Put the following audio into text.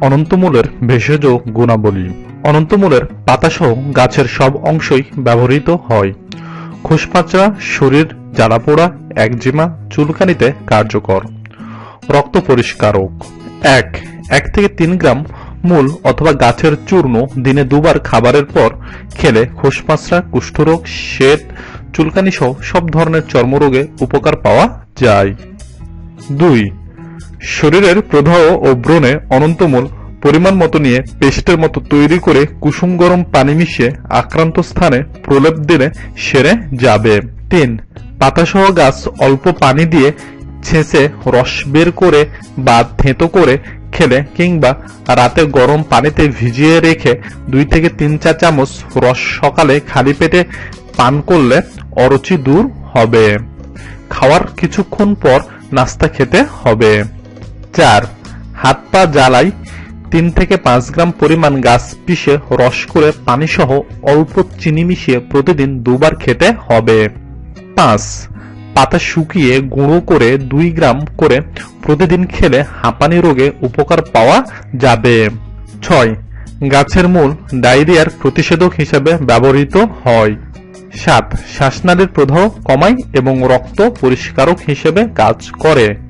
অনন্তমূলের ভেষজ গুণাবলী। অনন্তমূলের পাতাসহ গাছের সব অংশই ব্যবহৃত হয়। খোসপাচড়া শরীর, জ্বালাপোড়া, একজিমা, চুলকানিতে কার্যকর। রক্ত পরিষ্কারক। এক এক থেকে তিন গ্রাম মূল অথবা গাছের চূর্ণ দিনে দুবার খাবারের পর খেলে খোসপাঁচড়া কুষ্ঠরোগ, শ্বেত চুলকানি সহ সব ধরনের চর্মরোগে উপকার পাওয়া যায়। দুই শরীরের প্রদাহ ও ব্রণে অনন্তমূল পরিমাণ মতো নিয়ে পেস্টের মতো তৈরি করে কুসুম গরম পানি মিশিয়ে আক্রান্ত স্থানে প্রলেপ দিলে সেরে যাবে। তিন পাতাসহ গাছ অল্প পানি দিয়ে ছেঁচে রস বের করে বা থেঁতো করে খেলে কিংবা রাতে গরম পানিতে ভিজিয়ে রেখে দুই থেকে তিন চা চামচ রস সকালে খালি পেটে পান করলে অরুচি দূর হবে। খাওয়ার কিছুক্ষণ পর নাস্তা খেতে হবে। চার, হাত পা জ্বালাই তিন থেকে পাঁচ গ্রাম পরিমাণ গাছ পিষে রস করে পানি সহ অল্প চিনি মিশিয়ে প্রতিদিন দুবার খেতে হবে। পাঁচ, পাতা শুকিয়ে গুঁড়ো করে দুই গ্রাম করে প্রতিদিন খেলে হাঁপানি রোগে উপকার পাওয়া যাবে। ছয়, গাছের মূল ডায়রিয়ার প্রতিষেধক হিসেবে ব্যবহৃত হয়। সাত, শ্বাসনালীর প্রদাহ কমায় এবং রক্ত পরিষ্কারক হিসেবে কাজ করে।